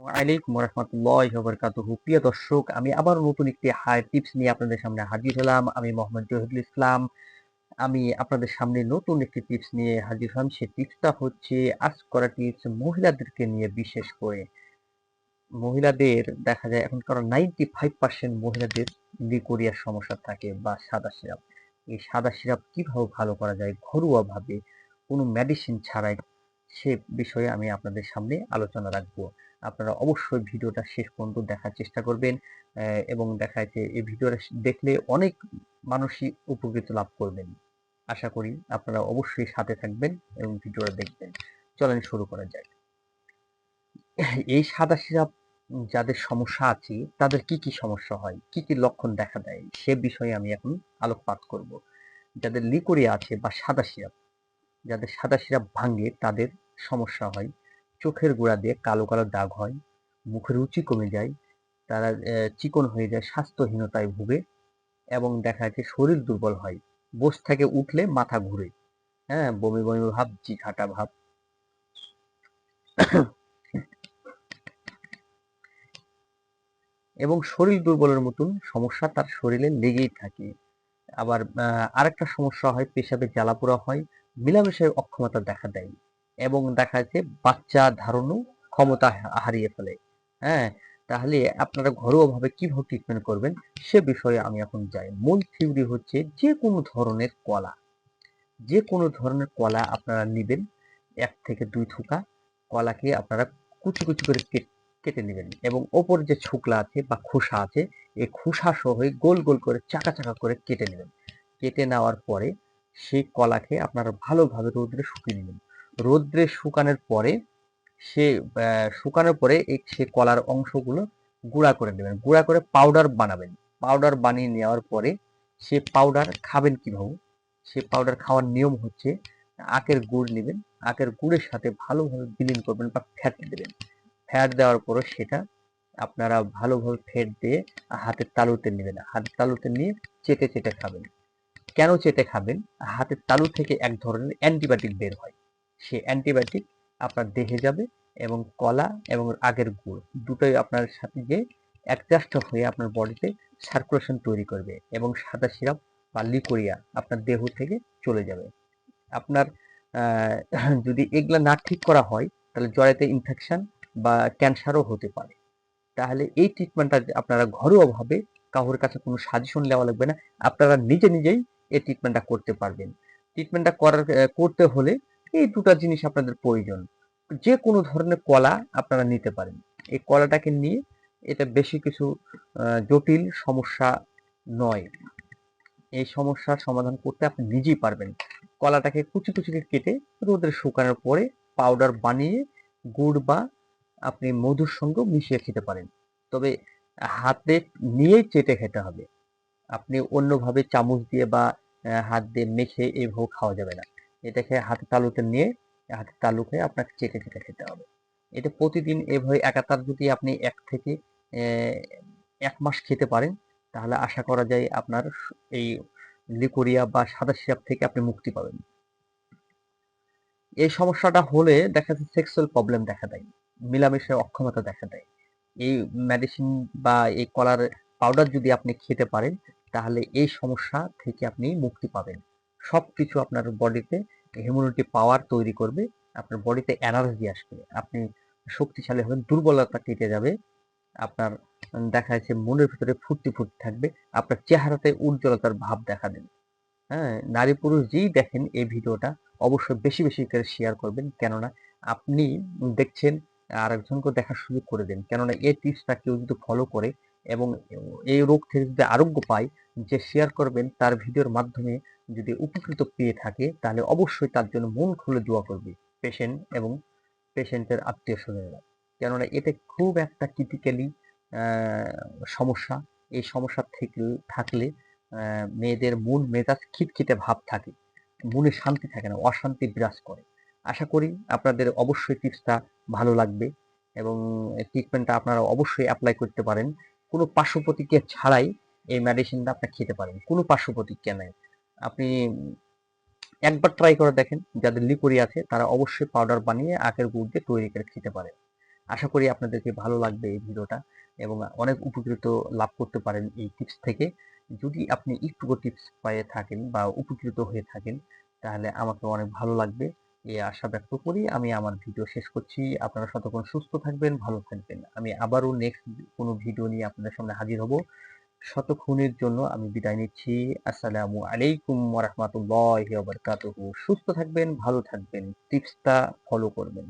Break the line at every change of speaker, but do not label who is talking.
আলাইকুম রহমতুল্লাহ বরকাতুহু প্রিয় দর্শক, আমি আবার নতুন একটি হায়ার টিপস নিয়ে আপনাদের সামনে হাজির হলাম। আমি মোহাম্মদ জহিরুল ইসলাম। আমি আপনাদের সামনে নতুন একটি টিপস নিয়ে হাজির হলাম। সেই টিপসটা হচ্ছে, আজ করা টিপস মহিলাদেরকে নিয়ে বিশেষ করে। মহিলাদের, দেখা যায় এখন কারণ নাইনটি ফাইভ পার্সেন্ট মহিলাদের লিকোরিয়ার সমস্যা থাকে বা সাদা সিরাপ। এই সাদা সিরাপ কীভাবে ভালো করা যায়? ঘরোয়াভাবে কোনো মেডিসিন ছাড়াই সে বিষয়ে আমি আপনাদের সামনে আলোচনা রাখব। আপনারা অবশ্যই ভিডিওটা শেষ পর্যন্ত দেখার চেষ্টা করবেন এবং দেখা যাচ্ছে এই ভিডিওটা দেখলে অনেক মানুষই উপকৃত লাভ করবেন। আশা করি আপনারা অবশ্যই সাথে থাকবেন এবং ভিডিওটা দেখবেন। চলেন শুরু করা যাক। এই সাদা সিরাপ যাদের সমস্যা আছে, তাদের কি কি সমস্যা হয়? কি কি লক্ষণ দেখা দেয়? সে বিষয়ে আমি এখন আলোকপাত করব। যাদের লিকোরিয়া আছে বা সাদা সিরাপ যাদের সাদা সিরাপ ভাঙে তাদের সমস্যা হয়। চোখের গোড়া দিয়ে কালো কালো দাগ হয়, মুখের রুচি কমে যায়, তারা চিকন হয়ে যায়, স্বাস্থ্যহীনতায় ভুগে এবং দেখা যাচ্ছে শরীর দুর্বল হয়। বস থেকে উঠলে মাথা ঘুরে। হ্যাঁ বমি বমি ভাব জিঘাটা ভাব। এবং শরীর দুর্বলের মতন সমস্যা তার শরীরে লেগেই থাকে। আবার আরেকটা সমস্যা হয়, পেশাবে জ্বালাপোড়া হয় মিলামেশায় অক্ষমতা দেখা দেয় এবং দেখা যাচ্ছে বাচ্চা ধারণও ক্ষমতা হারিয়ে ফেলে। হ্যাঁ তাহলে আপনারা ঘরোয়াভাবে কীভাবে ট্রিটমেন্ট করবেন সে বিষয়ে আমি এখন যাই। মূল থিওরি হচ্ছে যে কোনো ধরনের কলা, যে কোনো ধরনের কলা আপনারা নেবেন, এক থেকে দুই থুকা কলাকে আপনারা কুচি কুচি করে কেট- কেটে নেবেন এবং ওপর যে ছুকলা আছে বা খোসা আছে, এই খোসা সহ গোল গোল করে চাকা চাকা করে কেটে নেবেন। কেটে নেওয়ার পরে সেই কলাকে আপনারা ভালোভাবে রোদ্রে শুকিয়ে নেবেন। রোদ্রে শুকানোর পরে সে শুকানোর পরে এই সে কলার অংশগুলো গুঁড়া করে নেবেন। গুঁড়া করে পাউডার বানাবেন। পাউডার বানিয়ে নেওয়ার পরে সে পাউডার খাবেন কীভাবে? সে পাউডার খাওয়ার নিয়ম হচ্ছে আখের গুড় নেবেন। আখের গুড়ের সাথে ভালোভাবে বিলীন করবেন বা ফ্যাট দেবেন। ফ্যাট দেওয়ার পরে সেটা আপনারা ভালোভাবে ফেট দিয়ে হাতের তালুতে নেবেন। হাতের তালুতে নিয়ে চেটে চেটে খাবেন। কেন চেটে খাবেন? হাতের তালু থেকে এক ধরনের অ্যান্টিবায়োটিক বের হয়। সে অ্যান্টিবায়োটিক আপনার দেহে যাবে এবং কলা এবং আগের গুড় দুটোই আপনার সাথে যে অ্যাডজাস্ট হয়ে আপনার বডিতে সার্কুলেশন তৈরি করবে এবং সাদা সিরাপ বা লিকোরিয়া আপনার দেহ থেকে চলে যাবে। আপনার যদি এগুলা না ঠিক করা হয়, তাহলে জরাতে ইনফেকশন বা ক্যান্সারও হতে পারে। তাহলে এই ট্রিটমেন্টটা আপনারা ঘরোয়াভাবে কারোর কাছে কোনো সাজেশন নেওয়া লাগবে না। আপনারা নিজে নিজেই এই ট্রিটমেন্টটা করতে পারবেন। ট্রিটমেন্টটা করার করতে হলে এই দুটো জিনিস আপনাদের প্রয়োজন। যে কোনো ধরনের কলা আপনারা নিতে পারেন। এই কলাটাকে নিয়ে এটা বেশি কিছু জটিল সমস্যা নয়। এই সমস্যার সমাধান করতে আপনি নিজেই পারবেন। কলাটাকে কুচি কুচি কেটে রোদে শুকানোর পরে পাউডার বানিয়ে গুড় বা আপনি মধুর সঙ্গে মিশিয়ে খেতে পারেন। তবে হাতে নিয়েই চেটে খেতে হবে। আপনি অন্যভাবে চামচ দিয়ে বা হাত দিয়ে মেখে এইভাবে খাওয়া যাবে না। এটাকে হাতে তালুতে নিয়ে, হাতে তালুকে আপনাকে চেটে চেটে খেতে হবে। এটা প্রতিদিন এভাবে একাতার যদি আপনি এক থেকে এক মাস খেতে পারেন, তাহলে আশা করা যায় আপনার এই লিকোরিয়া বা সাদা সিরাপ থেকে আপনি মুক্তি পাবেন। এই সমস্যাটা হলে দেখা যাচ্ছে সেক্সুয়াল প্রবলেম দেখা দেয় মিলামেশায় অক্ষমতা দেখা দেয়। এই মেডিসিন বা এই কলার পাউডার যদি আপনি খেতে পারেন তাহলে এই সমস্যা থেকে আপনি মুক্তি পাবেন। সবকিছু আপনার বডিতে হিউম্যানিটি পাওয়ার তৈরি করবে, আপনার বডিতে এনার্জি আসবে, আপনি শক্তিশালী হবেন, দুর্বলতা কেটে যাবে, আপনার দেখা যাচ্ছে মনের ভিতরে ফুর্তি ফুর্তি থাকবে, আপনার চেহারাতে উজ্জ্বলতার ভাব দেখা দেবে। হ্যাঁ নারী পুরুষ যেই দেখেন এই ভিডিওটা, অবশ্যই বেশি বেশি করে শেয়ার করবেন, কেননা আপনি দেখছেন আর একজনকে দেখার সুযোগ করে দেন, কেননা এই টিপসটা কেউ যদি ফলো করে এবং এই রোগ থেকে যদি আরোগ্য পায়, যে শেয়ার করবেন তার ভিডিওর মাধ্যমে যদি উপকৃত পেয়ে থাকে, তাহলে অবশ্যই তার জন্য মন খুলে দোয়া করবে পেশেন্ট এবং পেশেন্টের আত্মীয় স্বজনেরা। কেননা এটা খুব একটা ক্রিটিক্যালি সমস্যা। এই সমস্যা থেকে, থাকলে মেয়েদের মন মেজাজ খিটখিটে ভাব থাকে। মনে শান্তি থাকে না, অশান্তি বিরাজ করে। আশা করি আপনাদের অবশ্যই টিপসটা ভালো লাগবে এবং ট্রিটমেন্টটা আপনারা অবশ্যই অ্যাপ্লাই করতে পারেন। কোনো পার্শ্ব প্রতিক্রিয়া ছাড়াই এই মেডিসিনটা আপনি খেতে পারেন। কোনো পার্শ্ব প্রতিক্রিয়া নেই। আপনি একবার ট্রাই করে দেখেন, যাদের লিকুরি আছে, তারা অবশ্যই পাউডার বানিয়ে আখের গুড় দিয়ে তৈরি করে খেতে পারে। আশা করি আপনাদেরকে ভালো লাগবে এই ভিডিওটা এবং অনেক উপকৃত লাভ করতে পারেন এই টিপস থেকে। যদি আপনি একটুকু টিপস পেয়ে থাকেন বা উপকৃত হয়ে থাকেন, তাহলে আমাকে অনেক ভালো লাগবে। এই আশা ব্যক্ত করি আমি আমার ভিডিও শেষ করছি। আপনারা সতক্ষণ সুস্থ থাকবেন, ভালো থাকবেন। আমি আবারও নেক্সট কোনো ভিডিও নিয়ে আপনাদের সামনে হাজির হব। শতক্ষণের জন্য আমি বিদায় নিচ্ছি। আসসালামু আলাইকুম ওরহমতুল্লাহ বারকাতুহু সুস্থ থাকবেন, ভালো থাকবেন টিপসটা ফলো করবেন।